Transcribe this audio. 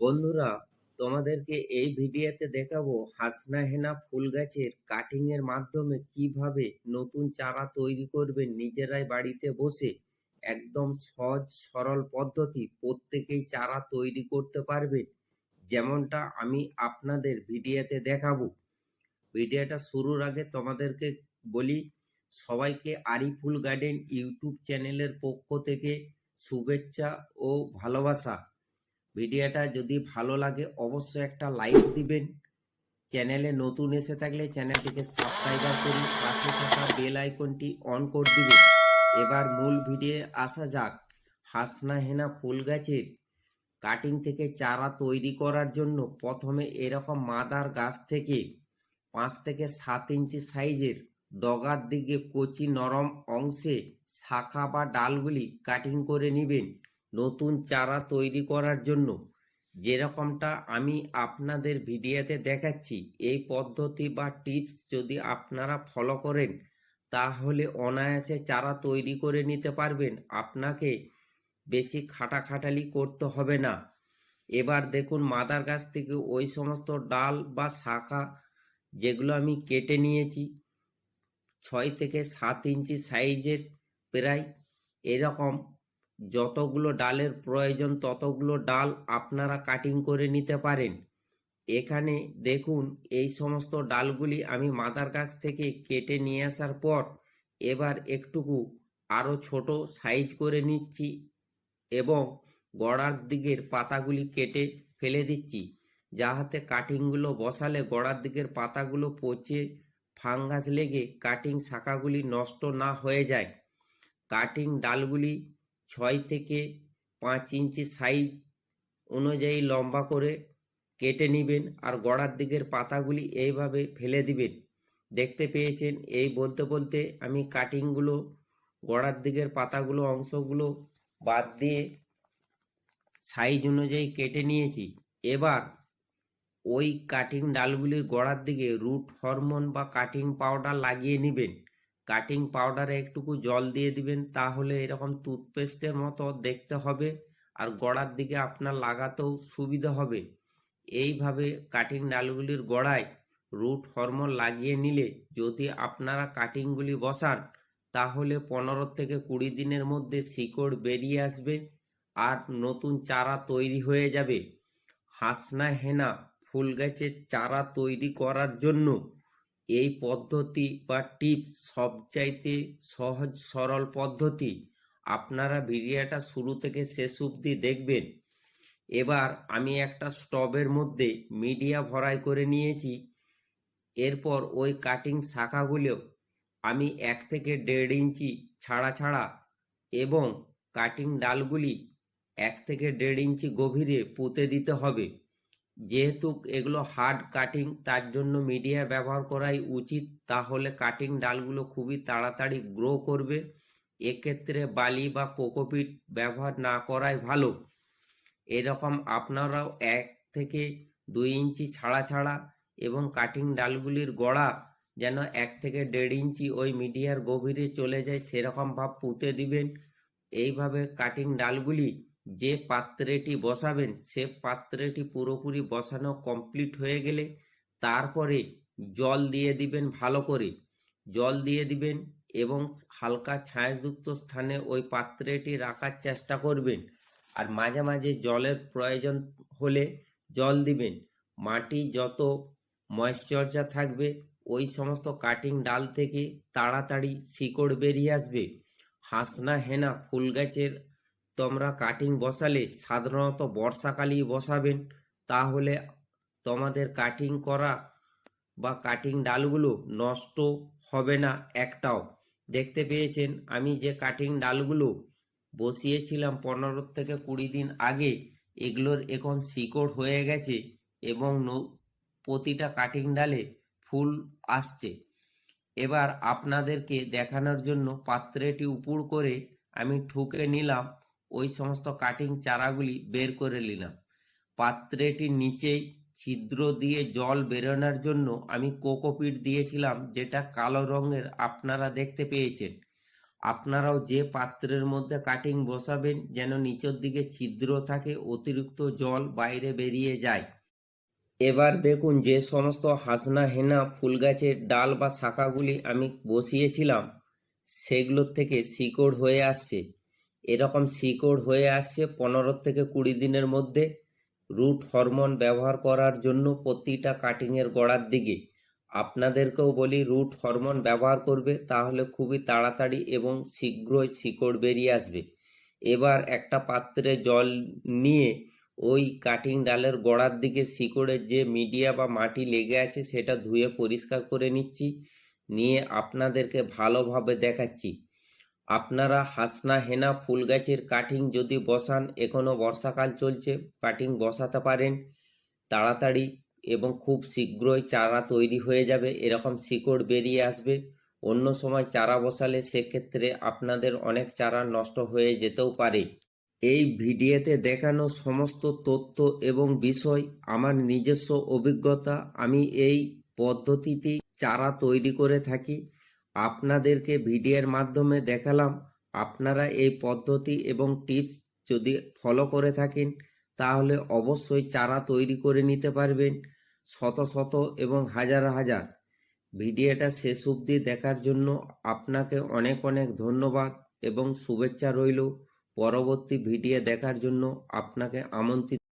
বন্ধুরা, তোমাদেরকে এই ভিডিওতে দেখাবো হাসনা হেনা ফুল গাছের কাটিং এর মাধ্যমে কীভাবে নতুন চারা তৈরি করবেন নিজেরাই বাড়িতে বসে। একদম সহজ, সরল পদ্ধতি প্রত্যেকেই চারা তৈরি করতে পারবেন যেমনটা আমি আপনাদের ভিডিওতে দেখাবো। ভিডিওটা শুরুর আগে তোমাদেরকে বলি, সবাইকে আরিফুল গার্ডেন ইউটিউব চ্যানেলের পক্ষ থেকে শুভেচ্ছা ও ভালোবাসা। ভিডিওটা যদি ভালো লাগে, অবশ্যই একটা লাইক দিবেন। চ্যানেলে নতুন এসে থাকলে চ্যানেলটিকে সাবস্ক্রাইব করুন পাশে থাকা বেল আইকনটি অন করে দিবেন। এবার মূল ভিডিও আসা যাক। হাসনা হেনা ফুল গাছের কাটিং থেকে চারা তৈরি করার জন্য প্রথমে এরকম মাদার গাছ থেকে পাঁচ থেকে সাত ইঞ্চি সাইজের ডগার দিকে কচি নরম অংশে শাখা বা ডালগুলি কাটিং করে নেবেন। নতুন চারা তৈরি করার জন্য। যেরকমটা আমি আপনাদের ভিডিওতে দেখাচ্ছি, এই পদ্ধতি বা টিপস যদি আপনারা ফলো করেন, তাহলে অনায়াসে চারা তৈরি করে নিতে পারবেন। আপনাকে বেশি খাটাখাটালি করতে হবে না। এবার দেখুন, মাদার গাছ থেকে ওই সমস্ত ডাল বা শাখা যেগুলো আমি কেটে নিয়েছি, ছয় থেকে সাত ইঞ্চি সাইজের প্রায় এরকম যতগুলো ডালের প্রয়োজন ততগুলো ডাল আপনারা কাটিং করে নিতে পারেন। এখানে দেখুন, এই সমস্ত ডালগুলি আমি মাদার গাছ থেকে কেটে নিয়ে আসার পর এবার একটুকু আরও ছোট সাইজ করে নিচ্ছি এবং গড়ার দিকের পাতাগুলি কেটে ফেলে দিচ্ছি, যাহাতে কাটিংগুলো বসালে গড়ার দিকের পাতাগুলো পচে ফাঙ্গাস লেগে কাটিং শাখাগুলি নষ্ট না হয়ে যায়। কাটিং ডালগুলি ছয় থেকে পাঁচ ইঞ্চি সাইজ অনুযায়ী লম্বা করে কেটে নেবেন আর গড়ার দিকের পাতাগুলি এইভাবে ফেলে দিবেন। দেখতে পেয়েছেন? এই বলতে বলতে আমি কাটিংগুলো গড়ার দিকের পাতাগুলো, অংশগুলো বাদ দিয়ে সাইজ অনুযায়ী কেটে নিয়েছি। এবার ওই কাটিং ডালগুলির গোড়ার দিকে রুট হরমোন বা কাটিং পাউডার লাগিয়ে নেবেন। কাটিং পাউডারে একটুকু জল দিয়ে দিবেন, তাহলে এরকম টুথপেস্টের মতো দেখতে হবে আর গোড়ার দিকে আপনার লাগাতেও সুবিধা হবে। এইভাবে কাটিং ডালগুলির গোড়ায় রুট হরমোন লাগিয়ে নিলে যদি আপনারা কাটিংগুলি বসান, তাহলে পনেরো থেকে কুড়ি দিনের মধ্যে শিকড় বেরিয়ে আসবে আর নতুন চারা তৈরি হয়ে যাবে। হাসনা হেনা ফুল গাছের চারা তৈরি করার জন্য এই পদ্ধতি বা টিপস সবচাইতে সহজ, সরল পদ্ধতি? আপনারা ভিডিওটা শুরু থেকে শেষ অবধি দেখবেন। এবার আমি একটা স্টবের মধ্যে মিডিয়া ভরাই করে নিয়েছি। এরপর ওই কাটিং শাখাগুলো আমি এক থেকে দেড় ইঞ্চি ছাড়া ছাড়া এবং কাটিং ডালগুলি এক থেকে দেড় ইঞ্চি গভীরে পুঁতে দিতে হবে। যেহেতু এগুলো হার্ড কাটিং তার জন্য মিডিয়া ব্যবহার করাই উচিত। তাহলে কাটিং ডালগুলো খুবই তাড়াতাড়ি গ্রো করবে। এক্ষেত্রে বালি বা কোকোপিট ব্যবহার না করাই ভালো। এরকম আপনারাও এক থেকে দুই ইঞ্চি ছাড়া ছাড়া এবং কাটিং ডালগুলির গড়া যেন এক থেকে দেড় ইঞ্চি ওই মিডিয়ার গভীরে চলে যায়, সেরকম ভাব পুঁতে দিবেন। এইভাবে কাটিং ডালগুলি যে পাত্রেটি বসাবেন, সে পাত্রেটি পুরোপুরি বসানো কমপ্লিট হয়ে গেলে তারপরে জল দিয়ে দিবেন ভালো করে। জল দিয়ে দিবেন এবং হালকা ছায়াযুক্ত স্থানে ওই পাত্রেটি রাখার চেষ্টা করবেন। আর মাঝে মাঝে জলের প্রয়োজন হলে জল দিবেন। মাটি যত ময়েশ্চারটা থাকবে, ওই সমস্ত কাটিং ডাল থেকে তাড়াতাড়ি শিকড় বেরিয়ে আসবে। হাসনা হেনা ফুল গাছের তোমরা কাটিং বসালে সাধারণত বর্ষাকালেই বসাবেন। তাহলে তোমাদের কাটিং করা বা কাটিং ডালগুলো নষ্ট হবে না একটাও। দেখতে পেয়েছেন, আমি যে কাটিং ডালগুলো বসিয়েছিলাম পনেরো থেকে কুড়ি দিন আগে, এগুলোর এখন শিকড় হয়ে গেছে এবং প্রতিটা কাটিং ডালে ফুল আসছে। এবার আপনাদেরকে দেখানোর জন্য পাত্রেটি উপর করে আমি ঠুকে নিলাম। ওই সমস্ত কাটিং চারাগুলি বের করে নিলাম। পাত্রেটির নিচেই ছিদ্র দিয়ে জল বেরোনোর জন্য আমি কোকোপিট দিয়েছিলাম, যেটা কালো রঙের, আপনারা দেখতে পেয়েছেন। আপনারাও যে পাত্রের মধ্যে কাটিং বসাবেন, যেন নিচের দিকে ছিদ্র থাকে, অতিরিক্ত জল বাইরে বেরিয়ে যায়। এবার দেখুন, যে সমস্ত হাসনা হেনা ফুল গাছের ডাল বা শাখাগুলি আমি বসিয়েছিলাম, সেগুলোর থেকে শিকড় হয়ে আসছে। এরকম শিকড় হয়ে আসছে পনেরো থেকে কুড়ি দিনের মধ্যে। রুট হরমোন ব্যবহার করার জন্য প্রতিটা কাটিংয়ের গোড়ার দিকে আপনাদেরকেও বলি রুট হরমোন ব্যবহার করবে, তাহলে খুবই তাড়াতাড়ি এবং শীঘ্রই শিকড় বেরিয়ে আসবে। এবার একটা পাত্রে জল নিয়ে ওই কাটিং ডালের গোড়ার দিকে শিকড়ের যে মিডিয়া বা মাটি লেগে আছে, সেটা ধুয়ে পরিষ্কার করে নিচ্ছি। নিয়ে আপনাদেরকে ভালোভাবে দেখাচ্ছি। আপনারা হাসনা হেনা ফুল গাছের কাটিং যদি বসান, এখনও বর্ষাকাল চলছে, কাটিং বসাতে পারেন। তাড়াতাড়ি এবং খুব শীঘ্রই চারা তৈরি হয়ে যাবে, এরকম শিকড় বেরিয়ে আসবে। অন্য সময় চারা বসালে সেক্ষেত্রে আপনাদের অনেক চারা নষ্ট হয়ে যেতেও পারে। এই ভিডিওতে দেখানো সমস্ত তথ্য এবং বিষয়, আমার নিজস্ব অভিজ্ঞতা, আমি এই পদ্ধতিতে চারা তৈরি করে থাকি। আপনাদেরকে ভিডিওর মাধ্যমে দেখালাম আপনারা এই পদ্ধতি এবং টিপস যদি ফলো করে থাকেন, তাহলে অবশ্যই চারা তৈরি করে নিতে পারবেন শত শত এবং হাজার হাজার। ভিডিওটা শেষ অবধি দেখার জন্য আপনাকে অনেক অনেক ধন্যবাদ এবং শুভেচ্ছা রইল। পরবর্তী ভিডিও দেখার জন্য আপনাকে আমন্ত্রিত।